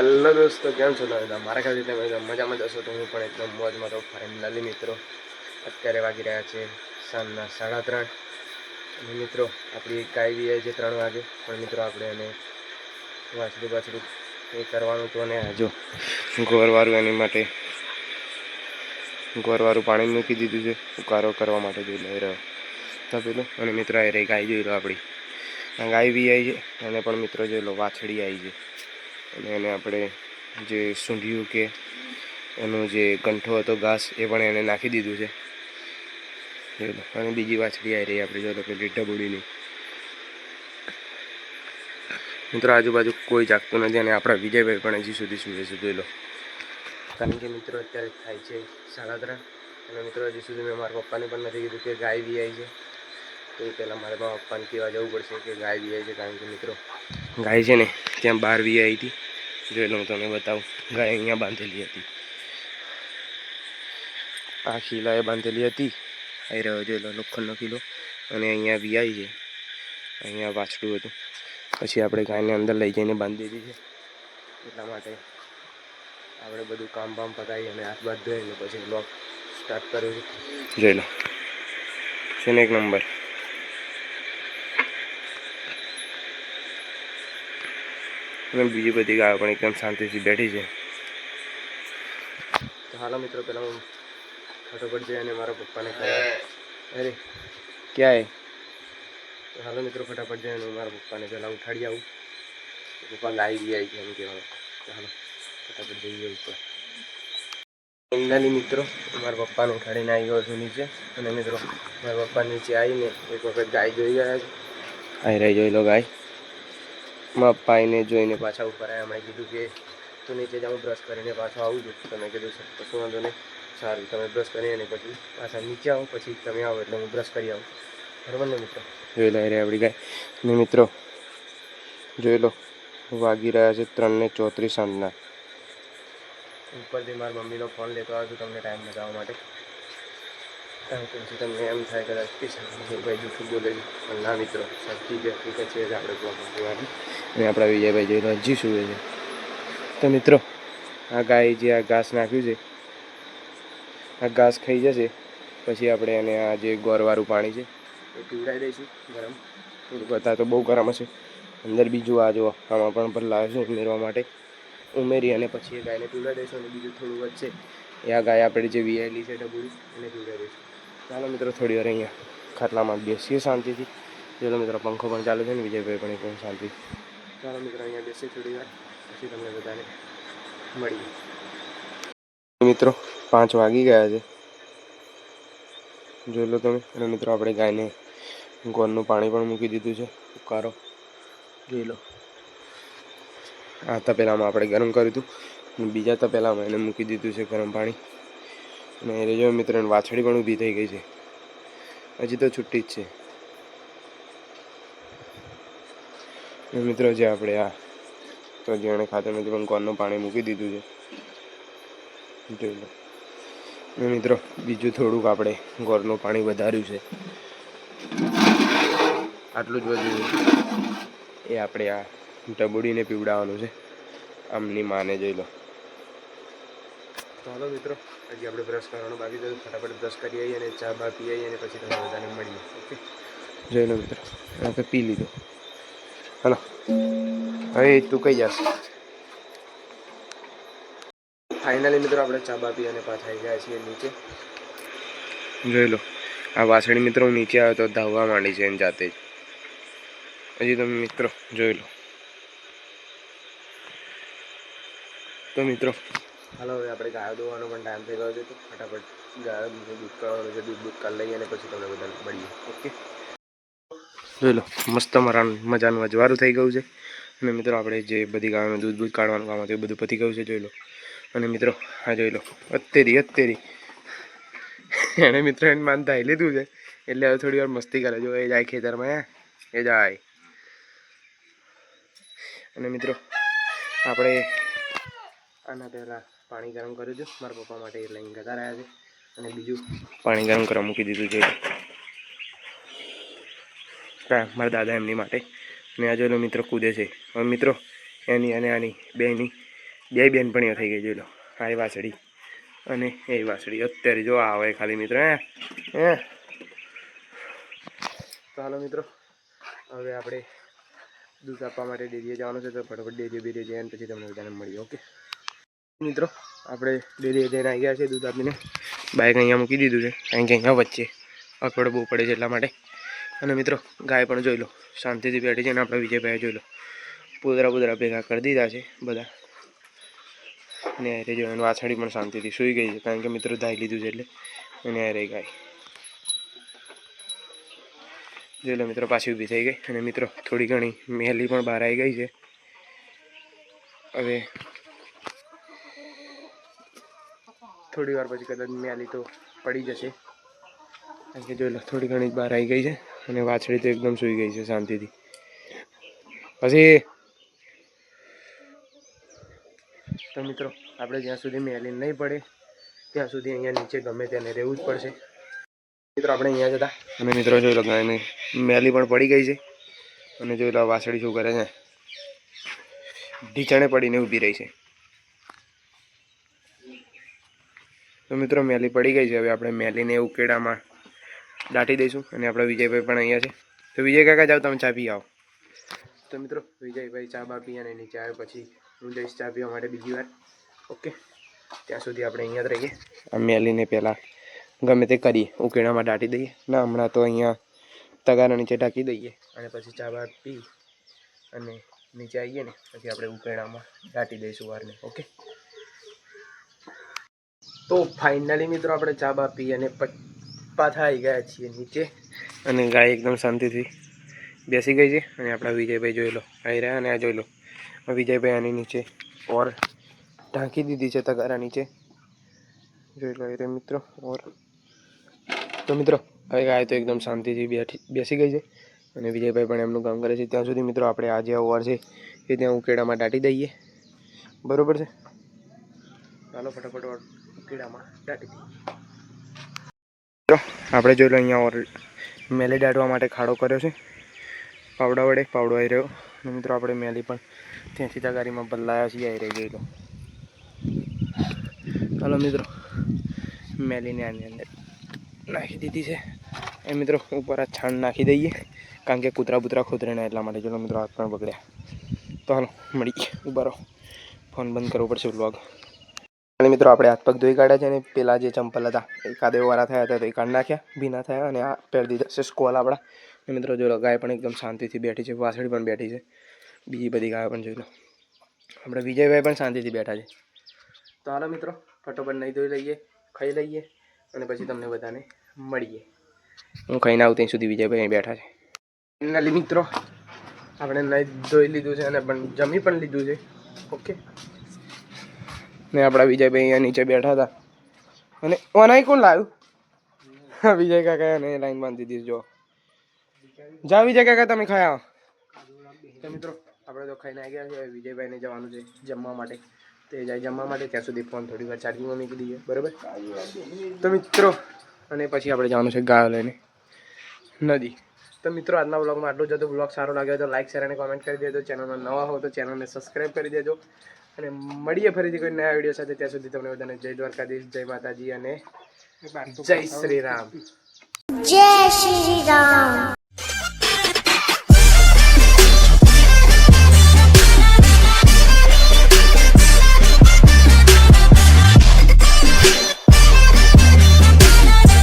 Hello દોસ્તો, કેમ છો? તમે? મારા ખ્યાલ તમે બધા મજામાં જશો તો હું પણ એકદમ મોજમાં તો ફાઇનલી મિત્રો અત્યારે વાગી રહ્યા છે સાંજના સાડા ત્રણ. અને મિત્રો, આપણી ગાય બી છે ત્રણ વાગે. પણ મિત્રો, આપણે એને વાછડું વાછડું એ કરવાનું હતું અને જો ગોરવાળું એની માટે ગોરવાળું પાણી મૂકી દીધું છે. ઉકારો કરવા માટે જોઈ લઈ રહ્યો. તપેલું અને મિત્રો, એ રહી ગાય જોઈ લો આપણી. ગાય બી આવી છે, અને પણ મિત્રો જોઈ લો, વાછડી આવી છે. અને એને આપણે જે સૂંઢિયું કે એનો જે કંઠો હતો, ઘાસ, એ પણ એને નાખી દીધું છે. અને બીજી વાછડી આવી રહી આપણે જો લો, પેલી ઢબુડીની. મિત્રો, આજુબાજુ કોઈ જાગતું નથી અને આપણા વિજયભાઈ પણ હજી સુધી સૂવે છે જોઈ લો. કારણ કે મિત્રો, અત્યારે થાય છે સાડા ત્રણ અને મિત્રો, હજી સુધી મેં મારા પપ્પાને પણ નથી કીધું કે ગાય બી આવી છે. તો પહેલાં મારે મારા પપ્પાને કહેવા જવું પડશે કે ગાય બી આવી છે, કારણ કે મિત્રો, ગાય છે ને, ત્યાં બહાર બી આવી હતી. જોઈ લો તમે બતાવું ગાય અહીંયા બાંધેલી હતી આ ખીલાએ બાંધેલી હતી આવી રહ્યો જોઈ લો લોખંડનો ખીલો અને અહીંયા વીઆઈ છે અહીંયા વાછડું હતું પછી આપણે ગાયને અંદર લઈ જઈને બાંધી દીધી છે એટલા માટે આપણે બધું કામ બામ પતાવી અને હાથ બાદ ધોઈને પછી બ્લોગ સ્ટાર્ટ કર્યો છે જોઈ લો છે ને એક નંબર અને બીજી બધી ગાયો પણ એકદમ શાંતિથી બેઠી છે. તો હાલો મિત્રો પહેલાં હું ફટોફટ જઈ અને મારા પપ્પાને અરે ક્યાં હાલો મિત્રો ફટાફટ જઈને મારા પપ્પાને પહેલાં ઉઠાડી આવું. તો પપ્પા ગાય ગયા આવી છે એમ કહેવાનું હાલો ફટાફટ જઈએ ઉપર. ફાઇનલી મિત્રો મારા પપ્પાને ઉઠાડીને આવી ગયો છું નીચે. અને મિત્રો મારા પપ્પા નીચે આવીને એક વખત ગાય જોઈ ગયા છે. આવી રહી જોઈ લો ગાય. પપ્પાને જોઈને પાછા ઉપર આવ્યા મેં કીધું કે તું નીચે જાઉં બ્રશ કરીને પાછો આવું છું. તમે કીધું "સર, કશું વાંધો નહીં. સારું તમે બ્રશ કરી અને પછી પાછા નીચે આવો પછી તમે આવો એટલે હું બ્રશ કરી આવું. બરાબર ને મિત્રો? જોઈ લો રહ્યા આપણી ગાય. ને મિત્રો જોઈ લો વાગી રહ્યા છે ત્રણને ચોત્રીસ સાંજના. ઉપરથી મારી મમ્મીનો ફોન લેતો આવ્યો છું તમને ટાઈમ બતાવવા માટે. કારણ કે તમને એમ થાય કદાચ કે ભાઈ જૂઠું બોલે પણ ના મિત્રો સાચી વ્યક્તિ છે જ આપણે બ્લોગ મૂકવાની અને આપણા વિજયભાઈ જોઈ હજી સુવે છે. તો મિત્રો, આ ગાય જે આ ઘાસ નાખ્યું છે, આ ઘાસ ખાઈ જશે, પછી આપણે એને આ જે ગોરવાળું પાણી છે, એ પીવડાવી દઈશું ગરમ. થોડુંક અત્યારે તો બહુ ગરમ હશે. અંદર બીજું આ જો આમાં પણ પર લાવીશું ઉમેરવા માટે, ઉમેરી અને પછી એ ગાયને પીવડાવી દઈશું અને બીજું થોડું વચ્ચે એ આ ગાય આપણે જે વીઆઈલી છે ડબુડી, એને પીવડાવી દઈશું. ચાલો મિત્રો, થોડી વાર અહીંયા ખાટલામાં બેસીએ શાંતિથી. ચાલો મિત્રો, પંખો પણ ચાલુ છે ને, વિજયભાઈ પણ એકદમ શાંતિ ચાલો મિત્રો, અહીંયા બેસી થોડી પછી તમને બધાને મળીએ. મિત્રો, પાંચ વાગી ગયા છે. જોઈ લો તમે. અને મિત્રો, આપણે ગાયને ગોળનું પાણી પણ મૂકી દીધું છે. ઉકારો. જોઈ લો. આ તપેલામાં આપણે ગરમ કર્યું હતું. બીજા તપેલામાં એને મૂકી દીધું છે ગરમ પાણી. અને એ જો મિત્રો વાછડી પણ ઊભી થઈ ગઈ છે. હજી તો છુટ્ટી જ છે. મિત્રો જે આપણે આ તો જેણે ખાતર નથી પણ કોનનું પાણી મૂકી દીધું છે. જોઈ લો. મિત્રો, બીજું થોડુંક આપણે ગોરનું પાણી વધાર્યું છે. આટલું જ બધું એ આપણે આ ટબુડીને પીવડાવવાનું છે. આમની માને જોઈ લો. ચાલો મિત્રો હજી આપણે બ્રશ કરવાનું બાકી તો ફટાફટ બ્રશ કરી આવીએ અને ચા બા પી આવીએ અને પછી તમે બધાને મળીએ. જોઈ લો મિત્રો આપણે પી લીધું. હાલો. હવે તું કઈ જશ ફાઇનલી મિત્રો આપણે ચા બા પી અને પાછા ગયા છીએ નીચે. જોઈ લો. આ વાસણી મિત્રો નીચે આવ્યો તો ધાવવા માંડી છે એની જાતે જ. હજી તમે મિત્રો જોઈ લો. તો મિત્રો. હાલો હવે આપણે ગાયો દોવાનો પણ ટાઈમ થઈ ગયો છે તો ફટાફટ ગાયો દૂધ કરવાનું છે. દૂધ દૂધ કરી લઈએ અને પછી તમને બધાને મળીએ. ઓકે જોઈ લો, મસ્ત મારા મજાનું અજવાળું થઈ ગયું છે. અને મિત્રો, આપણે જે બધી ગાયોનું દૂધ દૂધ કાઢવાનું કામ હતું એ બધું પતી ગયું છે, જોઈ લો. અને મિત્રો, આ જોઈ લો અત્તેરી અત્તેરી એણે મિત્રો, એને માન ધાઈ લીધું છે. એટલે હવે થોડી વાર મસ્તી કરે. જો, એ જાય ખેતરમાં એ જાય. અને મિત્રો, આપણે આના પહેલાં પાણી ગરમ કર્યું છે. મારા પપ્પા માટે એ લઈને જતા રહ્યા છે. અને બીજું પાણી ગરમ કરવા મૂકી દીધું છે મારા દાદા એમની માટે. અને આ જોયેલો મિત્રો કૂદે છે. હવે મિત્રો, એની અને આની બેની બે બહેનપણીઓ થઈ ગઈ, જોઈ લો. આ એ વાસળી. અને એ વાસળી. અત્યારે જો આવે ખાલી મિત્રો, હે? હે? તો હાલો મિત્રો, હવે આપણે દૂધ આપવા માટે ડેરીએ જવાનું છે. તો ફટાફટ ડેરીએ બેરીએ જઈએ પછી તમને બધાને મળીએ, ઓકે? મિત્રો, આપણે ડેરીએ જઈને આવી ગયા છે દૂધ આપીને. બાઇક અહીંયા મૂકી દીધું છે. કારણ કે અહીંયા વચ્ચે અકવડ બહુ પડે છે એટલા માટે. અને મિત્રો, ગાય પણ જોઈ લો. શાંતિથી બેઠી છે અને આપણા વિજયભાઈ જોઈ લો. પુદરા પુદરા ભેગા કરી દીધા છે બધા. અને અરે જો એનું આછાડી પણ શાંતિથી સૂઈ ગઈ છે, કારણ કે મિત્રો ધાઈ લીધું છે એટલે. અને અરે ગાય. જોઈ લો મિત્રો, પાછી ઊભી થઈ ગઈ. અને મિત્રો, થોડી ઘણી મહેલી પણ બહાર આવી ગઈ છે. હવે થોડી વાર પછી કદાચ મેલી તો પડી જશે. કારણ કે જોઈ લો, થોડી ઘણી બહાર આવી ગઈ છે. અને વાછડી તો એકદમ સૂઈ ગઈ છે, શાંતિથી. પછી તો મિત્રો, આપણે જ્યાં સુધી મેલી નહીં પડે, ત્યાં સુધી અહીંયા નીચે ગમે તેને રહેવું જ પડશે. મિત્રો, આપણે અહીંયા જતા અને મિત્રો જોઈ લો ગાયને મેલી પણ પડી ગઈ છે. અને જોઈ લો વાસળી શું કરે છે, ઢીચણે પડીને ઊભી રહી છે. તો મિત્રો, મેલી પડી ગઈ છે. હવે આપણે મેલીને ઉકેડામાં દાટી દઈશું અને આપણા વિજયભાઈ પણ અહીંયા છે. તો વિજય કાકા જાઓ તમે ચા પી આવો. તો મિત્રો વિજયભાઈ ચા બા પી અને નીચે આવ્યો પછી હું જઈશ ચા પીવા માટે બીજી વાર. ઓકે? ત્યાં સુધી આપણે અહીંયા જ રહીએ. આ મેલીને પહેલાં ગમે તે કરીએ ઉકેણામાં દાટી દઈએ. ના હમણાં તો અહીંયા તગારા નીચે ઢાંકી દઈએ. અને પછી ચા બા પી અને નીચે આવીએ ને પછી આપણે ઉકેણામાં દાટી દઈશું વારને. ઓકે? તો ફાઇનલી મિત્રો આપણે ચા બા પી અને પાછા આવી ગયા છીએ નીચે. અને ગાય એકદમ શાંતિથી બેસી ગઈ છે. અને આપણા વિજયભાઈ જોઈ લો, આવી રહ્યા અને આ જોઈ લો. વિજયભાઈ આની નીચે ઓર ઢાંકી દીધી છે તગારા નીચે. જોઈ લો રે મિત્રો, ઓર. તો મિત્રો, હવે ગાય તો એકદમ શાંતિથી બેઠી, બેસી ગઈ છે. અને વિજયભાઈ પણ એમનું કામ કરે છે. ત્યાં સુધી મિત્રો આપણે આજે જે ઓવર છે એ ત્યાં ઉકેડામાં દાટી દઈએ. બરાબર છે? ચાલો ફટાફટ ઓર ઉકેડામાં દાટી દઈએ. મિત્રો આપણે જોઈ લો અહીંયા ઓર મેલી દાટવા માટે ખાડો કર્યો છે. પાવડા વડે પાવડો આવી રહ્યો. મિત્રો, આપણે મેલી પણ ત્યાંથી તગારીમાં બદલાયા છીએ આવી રહી જોઈ લો. ચાલો મિત્રો, મેલીને આની અંદર નાખી દીધી છે. એ મિત્રો, ઉપર આ છાણ નાખી દઈએ, કારણ કે કૂતરા બૂતરા ખોતરે ના એટલા માટે. ચલો મિત્રો, હાથ પણ બગડ્યા તો હાલો, મળીએ. ઊભા રહો. ફોન બંધ કરવો પડશે વ્લોગ અને મિત્રો આપણે હાથ પગ ધોઈ કાઢ્યા છે અને પેલા જે ચંપલ હતા, એકાદે વારા થયા હતા, તો એ કાઢી નાખ્યા, ભીના થયા અને આ પહેરી દીધા છે સ્કોલ આપણા. અને મિત્રો જો ગાય પણ એકદમ શાંતિથી બેઠી છે વાસળી પણ બેઠી છે, બીજી બધી ગાયો પણ જોઈ લો. આપણે વિજયભાઈ પણ શાંતિથી બેઠા છે. તો હાલો મિત્રો, ફટોફટ નહીં ધોઈ લઈએ, ખાઈ લઈએ અને પછી તમને બધાને મળીએ. હું ખાઈને આવું ત્યાં સુધી વિજયભાઈ બેઠા છે. ફાઇનલી મિત્રો, આપણે નહીં ધોઈ લીધું છે અને પણ જમી પણ લીધું છે. ઓકે ને આપણા વિજયભાઈ અહીંયા નીચે બેઠા હતા. અને ઓનાય કોણ લાવ્યું? વિજય કાકા એને લાઈન બાંધી દીધી જો જા વિજય કાકા, તમે ખાયા તો મિત્રો, આપણે તો ખાઈને આવી ગયા છે વિજયભાઈને જવાનું છે જમવા માટે. તે જાય જમવા માટે, ત્યાં સુધી ફોન થોડી વાર ચાર્જિંગમાં મૂકી દઈએ. બરાબર? તો મિત્રો, અને પછી આપણે જવાનું છે ગાયો લઈને. નદી. તો મિત્રો, આજના બ્લોગમાં આટલું જ હતું. બ્લોગ સારો લાગ્યો તો લાઈક શેર અને કોમેન્ટ કરી દેજો. ચેનલમાં નવા હો તો ચેનલને સબસ્ક્રાઈબ કરી દેજો. અને મળીએ ફરીથી કોઈ નયા વીડિયો સાથે. ત્યાં સુધી તમને બધાને જય દ્વારકાધીશ જય માતાજી અને જય શ્રી રામ. જય શ્રી રામ.